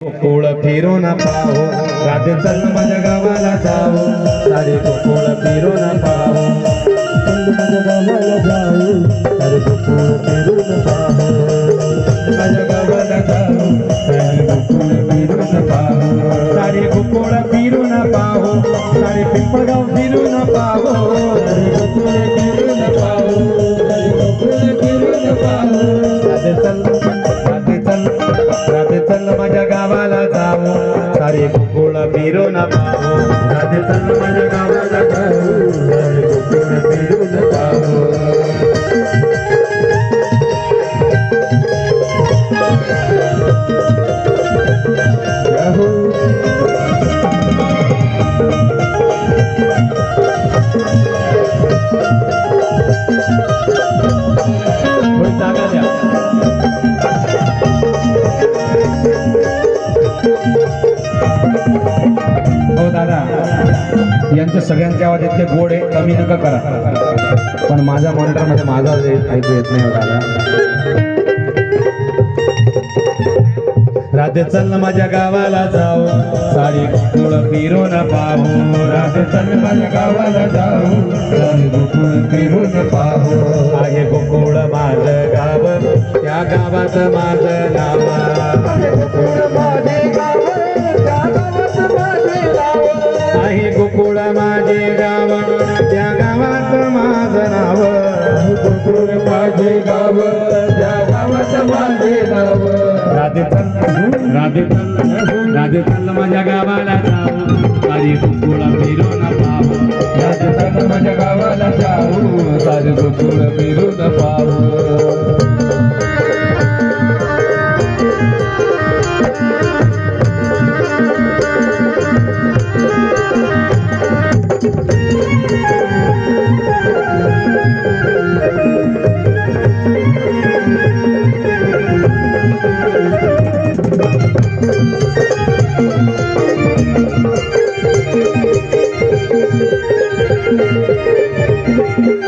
गोकुळ फिरून पाहो राधे चल माझ्या गावाला जाऊ सारे गोकुळ फिरून पाहो चल माझ्या गावाला जाऊ सारे गोकुळ फिरून पाहो माझ्या गावाला जाऊ सारे गोकुळ फिरून पाहो सारे गोकुळ फिरून पाहो सारे पिंपळगाव फिरून पाहो राधे चल माझ्या गावाला जाऊ सारे गोकुळ फिरून पाहू राधे चल माझ्या गावाला जाऊ सारे गोकुळ फिरून पाहू थोडी यांच्या सगळ्यांचे आवाज इतके गोड आहे कमी नका करा. पण माझ्या मॉनिटरमध्ये माझा ऐकू येत नाही हो राधे चल माझ्या गावाला जाऊ साडी गोकुळ फिरून पाहू. राधे चल माझ्या गावाला जाऊ साडी गोकुळ फिरून पाहू. आहे गोकुळ माझं गाव त्या गावात माझं नाव. गाव त्या गावात माझं नाव गोकुळ माझे गाव त्या गावात माझे नाव राधे राधे राधे माझ्या गावाला जाऊ. सारी गोकुळ फिरून पाहू राधे माझ्या गावाला जाऊ. सारी गोकुळ फिरून पाहू